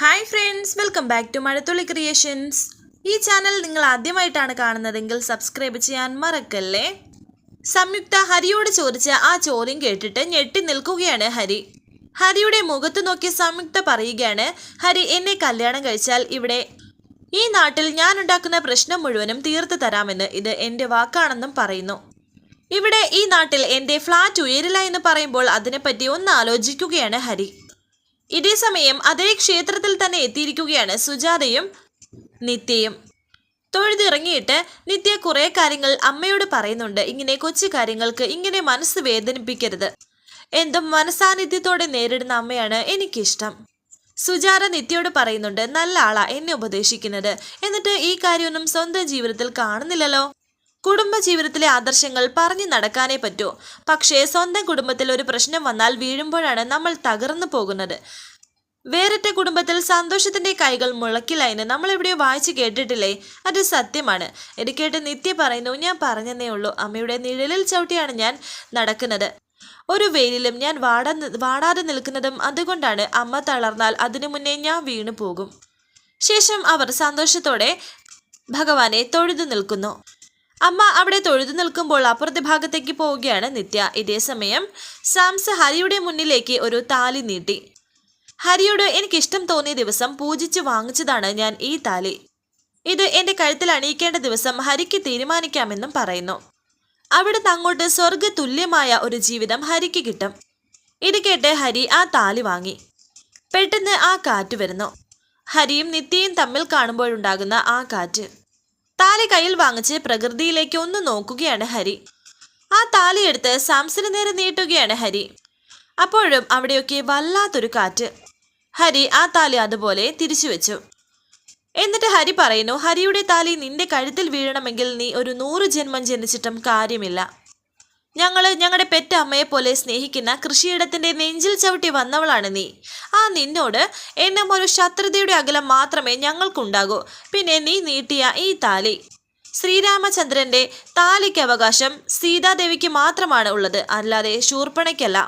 Hi friends welcome back to Mazhathulli creations ഈ channel നിങ്ങൾ ആദ്യമായിട്ടാണ് കാണുന്നതെങ്കിൽ സബ്സ്ക്രൈബ് ചെയ്യാൻ മറക്കല്ലേ? സംയുക്ത ഹരിയോട് ചോദിച്ച ആ ചോദ്യം കേട്ടിട്ട് ഞെട്ടി നിൽക്കുകയാണ് ഹരി. ഹരിയുടെ മുഖത്ത് നോക്കി സംയുക്ത പറയുകയാണ് ഹരി എന്നെ കല്യാണം കഴിച്ചാൽ ഇവിടെ ഈ നാട്ടിൽ ഞാൻ ഉണ്ടാക്കുന്ന പ്രശ്നം മുഴുവനും തീർത്തു തരാമെന്ന് ഇത് എന്റെ വാക്കാണെന്നും പറയുന്നു. ഇവിടെ ഈ നാട്ടിൽ എന്റെ ഫ്ലാറ്റ് ഉയരില്ല എന്ന് പറയുമ്പോൾ അതിനെപ്പറ്റി ഒന്ന് ആലോചിക്കുകയാണ് ഹരി. ഇതേ സമയം അതേ ക്ഷേത്രത്തിൽ തന്നെ എത്തിയിരിക്കുകയാണ് സുജാതയും നിത്യയും. തൊഴുതിറങ്ങിയിട്ട് നിത്യ കുറേ കാര്യങ്ങൾ അമ്മയോട് പറയുന്നുണ്ട്. ഇങ്ങനെ കൊച്ചു കാര്യങ്ങൾക്ക് ഇങ്ങനെ മനസ്സ് വേദനിപ്പിക്കരുത്. എന്തും മനസാന്നിധ്യത്തോടെ നേരിടുന്ന അമ്മയാണ് എനിക്കിഷ്ടം. സുജാത നിത്യയോട് പറയുന്നുണ്ട് നല്ല ആളാ എന്നെ ഉപദേശിക്കുന്നത്. എന്നിട്ട് ഈ കാര്യമൊന്നും സ്വന്തം ജീവിതത്തിൽ കാണുന്നില്ലല്ലോ. കുടുംബ ജീവിതത്തിലെ ആദർശങ്ങൾ പറഞ്ഞു നടക്കാനേ പറ്റൂ. പക്ഷേ സ്വന്തം കുടുംബത്തിൽ ഒരു പ്രശ്നം വന്നാൽ വീഴുമ്പോഴാണ് നമ്മൾ തകർന്നു പോകുന്നത്. വേറിട്ട കുടുംബത്തിൽ സന്തോഷത്തിന്റെ കൈകൾ മുളക്കില്ല നമ്മൾ എവിടെയോ വായിച്ചു കേട്ടിട്ടില്ലേ? അത് സത്യമാണ്. ഇത് കേട്ട് നിത്യ പറയുന്നു ഞാൻ പറഞ്ഞതേ ഉള്ളൂ. അമ്മയുടെ നിഴലിൽ ചവിട്ടിയാണ് ഞാൻ നടക്കുന്നത്. ഒരു വെയിലിലും ഞാൻ വാടാ വാടാതെ നിൽക്കുന്നതും അതുകൊണ്ടാണ് അമ്മ തളർന്നാൽ അതിനു മുന്നേ ഞാൻ വീണു പോകും ശേഷം അവർ സന്തോഷത്തോടെ ഭഗവാനെ തൊഴുതു നിൽക്കുന്നു. അമ്മ അവിടെ തൊഴുതു നിൽക്കുമ്പോൾ അപ്പുറത്തെ ഭാഗത്തേക്ക് പോവുകയാണ് നിത്യ. ഇതേ സമയം സാംസ് ഹരിയുടെ മുന്നിലേക്ക് ഒരു താലി നീട്ടി. ഹരിയോട് എനിക്കിഷ്ടം തോന്നിയ ദിവസം പൂജിച്ച് വാങ്ങിച്ചതാണ് ഞാൻ ഈ താലി. ഇത് എന്റെ കഴുത്തിൽ അണിയിക്കേണ്ട ദിവസം ഹരിക്ക് തീരുമാനിക്കാമെന്നും പറയുന്നു. അവിടെ തങ്ങോട്ട് സ്വർഗ തുല്യമായ ഒരു ജീവിതം ഹരിക്ക് കിട്ടും ഇത് കേട്ട് ഹരി ആ താലി വാങ്ങി. പെട്ടെന്ന് ആ കാറ്റ് വരുന്നു. ഹരിയും നിത്യയും തമ്മിൽ കാണുമ്പോഴുണ്ടാകുന്ന ആ കാറ്റ്. താലി കയ്യിൽ വാങ്ങിച്ച് പ്രകൃതിയിലേക്ക് ഒന്ന് നോക്കുകയാണ് ഹരി. ആ താലി എടുത്ത് സാംസിന് നേരെ നീട്ടുകയാണ് ഹരി. അപ്പോഴും അവിടെയൊക്കെ വല്ലാത്തൊരു കാറ്റ്. ഹരി ആ താലി അതുപോലെ തിരിച്ചു വെച്ചു. എന്നിട്ട് ഹരി പറയുന്നു ഹരിയുടെ താലി നിന്റെ കഴുത്തിൽ വീഴണമെങ്കിൽ നീ ഒരു നൂറ് ജന്മം ജനിച്ചിട്ടും കാര്യമില്ല. ഞങ്ങൾ ഞങ്ങളുടെ പെറ്റ അമ്മയെ പോലെ സ്നേഹിക്കുന്ന കൃഷിയിടത്തിന്റെ നെഞ്ചിൽ ചവിട്ടി വന്നവളാണ് നീ. ആ നിന്നോട് എന്നും ഒരു ശത്രുതയുടെ അകലം മാത്രമേ ഞങ്ങൾക്കുണ്ടാകൂ. പിന്നെ നീ നീട്ടിയ ഈ താലി. ശ്രീരാമചന്ദ്രന്റെ താലിക്ക് അവകാശം സീതാദേവിക്ക് മാത്രമാണ് ഉള്ളത്. അല്ലാതെ ശൂർപ്പണയ്ക്കല്ല.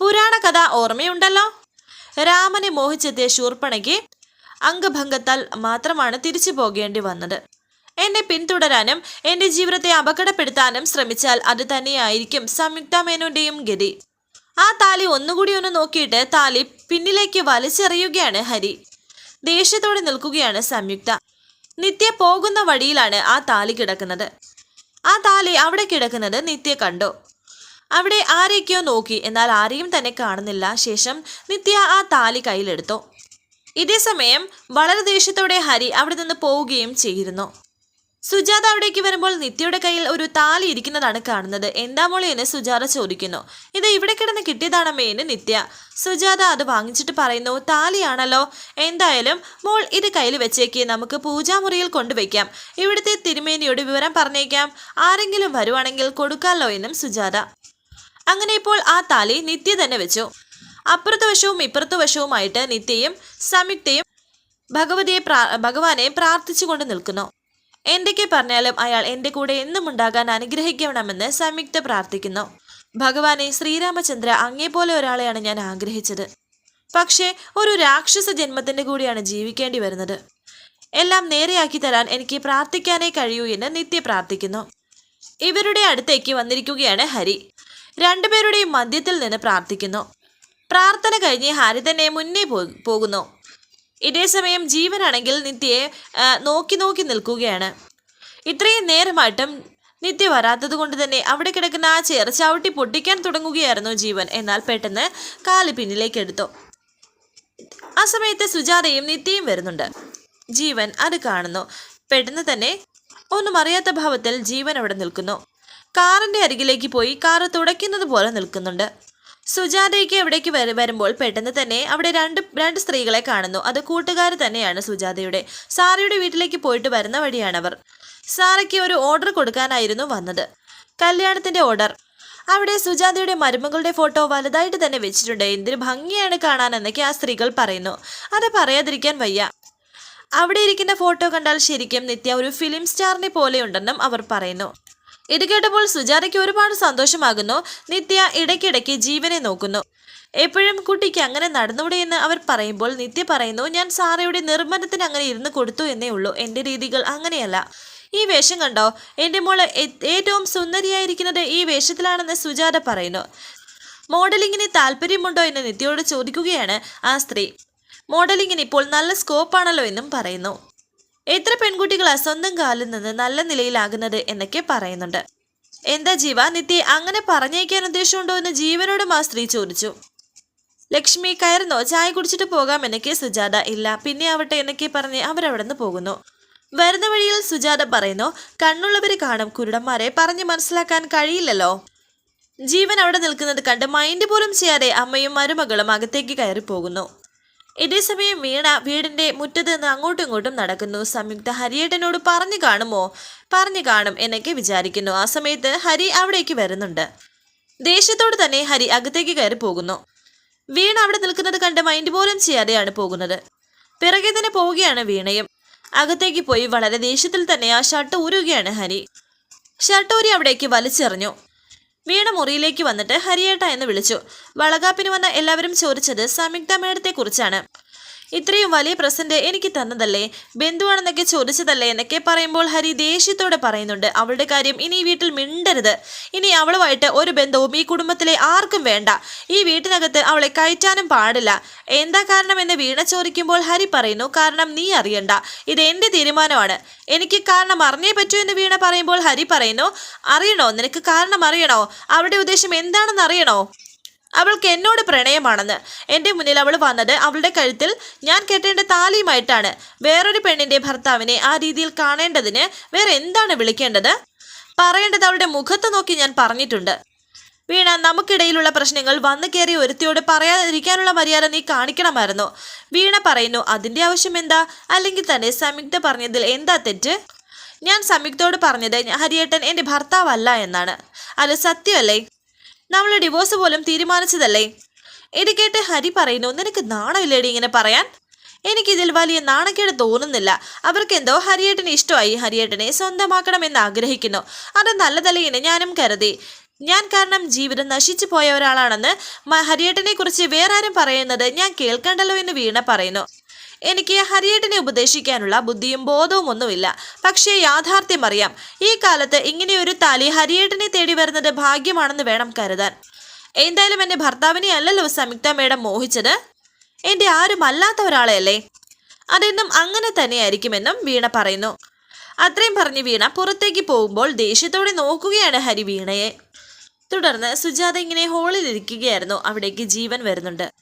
പുരാണ കഥ ഓർമ്മയുണ്ടല്ലോ? രാമനെ മോഹിച്ചെത്തിയ ശൂർപ്പണയ്ക്ക് അംഗഭംഗത്താൽ മാത്രമാണ് തിരിച്ചു പോകേണ്ടി വന്നത്. എന്നെ പിന്തുടരാനും എന്റെ ജീവിതത്തെ അപകടപ്പെടുത്താനും ശ്രമിച്ചാൽ അത് തന്നെയായിരിക്കും സംയുക്ത മേനോന്റെയും ഗതി. ആ താലി ഒന്നുകൂടി ഒന്ന് നോക്കിയിട്ട് താലി പിന്നിലേക്ക് വലിച്ചെറിയുകയാണ് ഹരി. ദേഷ്യത്തോടെ നിൽക്കുകയാണ് സംയുക്ത. നിത്യ പോകുന്ന വഴിയിലാണ് ആ താലി കിടക്കുന്നത്. ആ താലി അവിടെ കിടക്കുന്നത് നിത്യ കണ്ടു. അവിടെ ആരെയൊക്കെയോ നോക്കി എന്നാൽ ആരെയും തന്നെ കാണുന്നില്ല. ശേഷം നിത്യ ആ താലി കയ്യിലെടുത്തു. ഇതേ സമയം വളരെ ദേഷ്യത്തോടെ ഹരി അവിടെ നിന്ന് പോവുകയും ചെയ്തിരുന്നു. സുജാത അവിടേക്ക് വരുമ്പോൾ നിത്യയുടെ കയ്യിൽ ഒരു താലി ഇരിക്കുന്നതാണ് കാണുന്നത്. എന്താ മോളെ എന്ന് സുജാത ചോദിക്കുന്നു. ഇത് ഇവിടെ കിടന്ന് കിട്ടിയതാണമ്മേ എന്ന് നിത്യ. സുജാത അത് വാങ്ങിച്ചിട്ട് പറയുന്നു താലിയാണല്ലോ. എന്തായാലും മോൾ ഇത് കയ്യിൽ വെച്ചേക്ക്. നമുക്ക് പൂജാമുറിയിൽ കൊണ്ടുവയ്ക്കാം. ഇവിടുത്തെ തിരുമേനിയോട് വിവരം പറഞ്ഞേക്കാം. ആരെങ്കിലും വരുവാണെങ്കിൽ കൊടുക്കാമല്ലോ എന്നും സുജാത. അങ്ങനെ ഇപ്പോൾ ആ താലി നിത്യ തന്നെ വെച്ചു. അപ്പുറത്തു വശവും ഇപ്പുറത്തു വശവുമായിട്ട് നിത്യയും സംയുക്തയും ഭഗവതിയെ ഭഗവാനെ പ്രാർത്ഥിച്ചുകൊണ്ട് നിൽക്കുന്നു. എന്തൊക്കെ പറഞ്ഞാലും അയാൾ എന്റെ കൂടെ എന്നും ഉണ്ടാകാൻ അനുഗ്രഹിക്കണമെന്ന് സംയുക്ത പ്രാർത്ഥിക്കുന്നു. ഭഗവാനെ ശ്രീരാമചന്ദ്ര അങ്ങേപോലെ ഒരാളെയാണ് ഞാൻ ആഗ്രഹിച്ചത്. പക്ഷേ ഒരു രാക്ഷസ ജന്മത്തിന്റെ കൂടിയാണ് ജീവിക്കേണ്ടി വരുന്നത്. എല്ലാം നേരെയാക്കി തരാൻ എനിക്ക് പ്രാർത്ഥിക്കാനേ കഴിയൂ എന്ന് നിത്യ പ്രാർത്ഥിക്കുന്നു. ഇവരുടെ അടുത്തേക്ക് വന്നിരിക്കുകയാണ് ഹരി. രണ്ടുപേരുടെയും മദ്യത്തിൽ നിന്ന് പ്രാർത്ഥിക്കുന്നു. പ്രാർത്ഥന കഴിഞ്ഞ് ഹരി തന്നെ മുന്നേ പോകുന്നു. ഇതേ സമയം ജീവനാണെങ്കിൽ നിത്യയെ നോക്കി നോക്കി നിൽക്കുകയാണ്. ഇത്രയും നേരമായിട്ടും നിത്യ വരാത്തത് കൊണ്ട് തന്നെ അവിടെ കിടക്കുന്ന ആ ചെയർ ചവിട്ടി പൊട്ടിക്കാൻ തുടങ്ങുകയായിരുന്നു ജീവൻ. എന്നാൽ പെട്ടെന്ന് കാൽ പിന്നിലേക്ക് എടുത്തു. ആ സമയത്ത് സുജാതയും നിത്യയും വരുന്നുണ്ട്. ജീവൻ അത് കാണുന്നു. പെട്ടെന്ന് തന്നെ ഒന്നും അറിയാത്ത ഭാവത്തിൽ ജീവൻ അവിടെ നിൽക്കുന്നു. കാറിന്റെ അരികിലേക്ക് പോയി കാറ് തുടയ്ക്കുന്നത് പോലെ നിൽക്കുന്നുണ്ട്. സുജാതയ്ക്ക് എവിടേക്ക് വരുമ്പോൾ പെട്ടെന്ന് തന്നെ അവിടെ രണ്ട് രണ്ട് സ്ത്രീകളെ കാണുന്നു. അത് കൂട്ടുകാർ തന്നെയാണ് സുജാതയുടെ. സാറയുടെ വീട്ടിലേക്ക് പോയിട്ട് വരുന്ന വഴിയാണവർ. സാറയ്ക്ക് ഒരു ഓർഡർ കൊടുക്കാനായിരുന്നു വന്നത്. കല്യാണത്തിന്റെ ഓർഡർ. അവിടെ സുജാതയുടെ മരുമകളുടെ ഫോട്ടോ വലുതായിട്ട് തന്നെ വെച്ചിട്ടുണ്ട്. എന്തൊരു ഭംഗിയാണ് കാണാനെന്നൊക്കെ ആ സ്ത്രീകൾ പറയുന്നു. അത് പറയാതിരിക്കാൻ വയ്യ. അവിടെ ഇരിക്കുന്ന ഫോട്ടോ കണ്ടാൽ ശരിക്കും നിത്യ ഒരു ഫിലിം സ്റ്റാറിനെ പോലെയുണ്ടെന്നും അവർ പറയുന്നു. ഇത് കേട്ടപ്പോൾ സുജാതയ്ക്ക് ഒരുപാട് സന്തോഷമാകുന്നു. നിത്യ ഇടയ്ക്കിടയ്ക്ക് ജീവനെ നോക്കുന്നു. എപ്പോഴും കുട്ടിക്ക് അങ്ങനെ നടന്നൂടെ എന്ന് അവർ പറയുമ്പോൾ നിത്യ പറയുന്നു ഞാൻ സാറയുടെ നിർബന്ധത്തിന് അങ്ങനെ ഇരുന്ന് കൊടുത്തു എന്നേ ഉള്ളൂ. എന്റെ രീതികൾ അങ്ങനെയല്ല. ഈ വേഷം കണ്ടോ? എന്റെ മോൾ ഏറ്റവും സുന്ദരിയായിരിക്കുന്നത് ഈ വേഷത്തിലാണെന്ന് സുജാത പറയുന്നു. മോഡലിങ്ങിന് താല്പര്യമുണ്ടോ എന്ന് നിത്യയോട് ചോദിക്കുകയാണ് ആ സ്ത്രീ. മോഡലിങ്ങിന് ഇപ്പോൾ നല്ല സ്കോപ്പാണല്ലോ എന്നും പറയുന്നു. എത്ര പെൺകുട്ടികൾ സ്വന്തം കാലിൽ നിന്ന് നല്ല നിലയിലാകുന്നത് എന്നൊക്കെ പറയുന്നുണ്ട്. എന്താ ജീവ നിത്യ അങ്ങനെ പറഞ്ഞേക്കാൻ ഉദ്ദേശമുണ്ടോ എന്ന് ജീവനോടും ആ സ്ത്രീ ചോദിച്ചു. ലക്ഷ്മി കയറുന്നോ? ചായ കുടിച്ചിട്ട് പോകാം എന്നൊക്കെ സുജാത ഇല്ല. പിന്നെ ആവട്ടെ എന്നൊക്കെ പറഞ്ഞ് അവരവിടെ നിന്ന് പോകുന്നു. വരുന്ന വഴിയിൽ സുജാത പറയുന്നു കണ്ണുള്ളവര് കാണും. കുരുടന്മാരെ പറഞ്ഞ് മനസ്സിലാക്കാൻ കഴിയില്ലല്ലോ. ജീവൻ അവിടെ നിൽക്കുന്നത് കണ്ട് മൈൻഡ് പോലും ചെയ്യാതെ അമ്മയും മരുമകളും അകത്തേക്ക് കയറി പോകുന്നു ഇതേസമയം വീണ വീടിന്റെ മുറ്റത്ത് നിന്ന് അങ്ങോട്ടും ഇങ്ങോട്ടും നടക്കുന്നു. സംയുക്ത ഹരിയേട്ടനോട് പറഞ്ഞു കാണുമോ? പറഞ്ഞു കാണും എന്നൊക്കെ വിചാരിക്കുന്നു. ആ സമയത്ത് ഹരി അവിടേക്ക് വരുന്നുണ്ട്. ദേഷ്യത്തോട് തന്നെ ഹരി അകത്തേക്ക് കയറി പോകുന്നു. വീണ അവിടെ നിൽക്കുന്നത് കണ്ട് മൈൻഡ് പോലും ചെയ്യാതെയാണ് പോകുന്നത്. പിറകെ തന്നെ പോവുകയാണ് വീണയും. അകത്തേക്ക് പോയി വളരെ ദേഷ്യത്തിൽ തന്നെ ആ ഷർട്ട് ഊരുകയാണ് ഹരി. ഷർട്ട് ഊരി അവിടേക്ക് വലിച്ചെറിഞ്ഞു. വീണ മുറിയിലേക്ക് വന്നിട്ട് ഹരിയേട്ട എന്ന് വിളിച്ചു. വളകാപ്പിന് വന്ന എല്ലാവരും ചോദിച്ചത് സംയുക്ത മേഡത്തെ കുറിച്ചാണ് ഇത്രയും വലിയ പ്രസന്റ് എനിക്ക് തന്നതല്ലേ? ബന്ധുവാണെന്നൊക്കെ ചോദിച്ചതല്ലേ എന്നൊക്കെ പറയുമ്പോൾ ഹരി ദേഷ്യത്തോടെ പറയുന്നുണ്ട്. അവളുടെ കാര്യം ഇനി വീട്ടിൽ മിണ്ടരുത്. ഇനി അവളുമായിട്ട് ഒരു ബന്ധവും ഈ കുടുംബത്തിലെ ആർക്കും വേണ്ട. ഈ വീട്ടിനകത്ത് അവളെ കയറ്റാനും പാടില്ല. എന്താ കാരണം എന്ന് വീണ ചോദിക്കുമ്പോൾ ഹരി പറയുന്നു കാരണം നീ അറിയണ്ട. ഇത് എന്റെ തീരുമാനമാണ്. എനിക്ക് കാരണം അറിഞ്ഞേ പറ്റൂ എന്ന് വീണ പറയുമ്പോൾ ഹരി പറയുന്നു അറിയണോ? നിനക്ക് കാരണം അറിയണോ? അവരുടെ ഉദ്ദേശം എന്താണെന്ന് അറിയണോ? അവൾക്ക് എന്നോട് പ്രണയമാണെന്ന്. എന്റെ മുന്നിൽ അവൾ വന്നത് അവളുടെ കഴുത്തിൽ ഞാൻ കെട്ടേണ്ട താലിയുമായിട്ടാണ്. വേറൊരു പെണ്ണിന്റെ ഭർത്താവിനെ ആ രീതിയിൽ കാണേണ്ടതിന് വേറെ എന്താണ് വിളിക്കേണ്ടത്? പറയേണ്ടത് അവളുടെ മുഖത്ത് നോക്കി ഞാൻ പറഞ്ഞിട്ടുണ്ട്. വീണ നമുക്കിടയിലുള്ള പ്രശ്നങ്ങൾ വന്നു കയറി ഒരുത്തിയോട് പറയാതിരിക്കാനുള്ള മര്യാദ നീ കാണിക്കണമായിരുന്നു. വീണ പറയുന്നു അതിന്റെ ആവശ്യം എന്താ? അല്ലെങ്കിൽ തന്നെ സംയുക്ത പറഞ്ഞതിൽ എന്താ തെറ്റ്? ഞാൻ സംയുക്തോട് പറഞ്ഞത് ഹരിയേട്ടൻ എന്റെ ഭർത്താവല്ല എന്നാണ്. അത് സത്യമല്ലേ? നമ്മൾ ഡിവോഴ്സ് പോലും തീരുമാനിച്ചതല്ലേ? ഇത് കേട്ട് ഹരി പറയുന്നു നിനക്ക് നാണമില്ലേടി ഇങ്ങനെ പറയാൻ? എനിക്കിതിൽ വലിയ നാണക്കേട് തോന്നുന്നില്ല. അവർക്കെന്തോ ഹരിയേട്ടന് ഇഷ്ടമായി. ഹരിയേട്ടനെ സ്വന്തമാക്കണമെന്ന് ആഗ്രഹിക്കുന്നു. അത് നല്ലതല്ലേ ഞാനും കരുതി. ഞാൻ കാരണം ജീവിതം നശിച്ചു പോയ ഒരാളാണെന്ന് ഹരിയേട്ടനെ കുറിച്ച് വേറെ ആരും പറയുന്നത് ഞാൻ കേൾക്കണ്ടല്ലോ എന്ന് വീണ പറയുന്നു. എനിക്ക് ഹരിയേട്ടനെ ഉപദേശിക്കാനുള്ള ബുദ്ധിയും ബോധവും ഒന്നുമില്ല. പക്ഷേ യാഥാർത്ഥ്യം അറിയാം. ഈ കാലത്ത് ഇങ്ങനെയൊരു താലി ഹരിയേട്ടനെ തേടി വരുന്നത് ഭാഗ്യമാണെന്ന് വേണം കരുതാൻ. എന്തായാലും എന്റെ ഭർത്താവിനെ അല്ലല്ലോ സംയുക്ത മേഡം മോഹിച്ചത്? എന്റെ ആരും അല്ലാത്ത ഒരാളെയല്ലേ? അതെന്നും അങ്ങനെ തന്നെയായിരിക്കുമെന്നും വീണ പറയുന്നു. അത്രയും പറഞ്ഞ് വീണ പുറത്തേക്ക് പോകുമ്പോൾ ദേഷ്യത്തോടെ നോക്കുകയാണ് ഹരി വീണയെ. തുടർന്ന് സുജാത ഇങ്ങനെ ഹോളിൽ ഇരിക്കുകയായിരുന്നു. അവിടേക്ക് ജീവൻ വരുന്നുണ്ട്.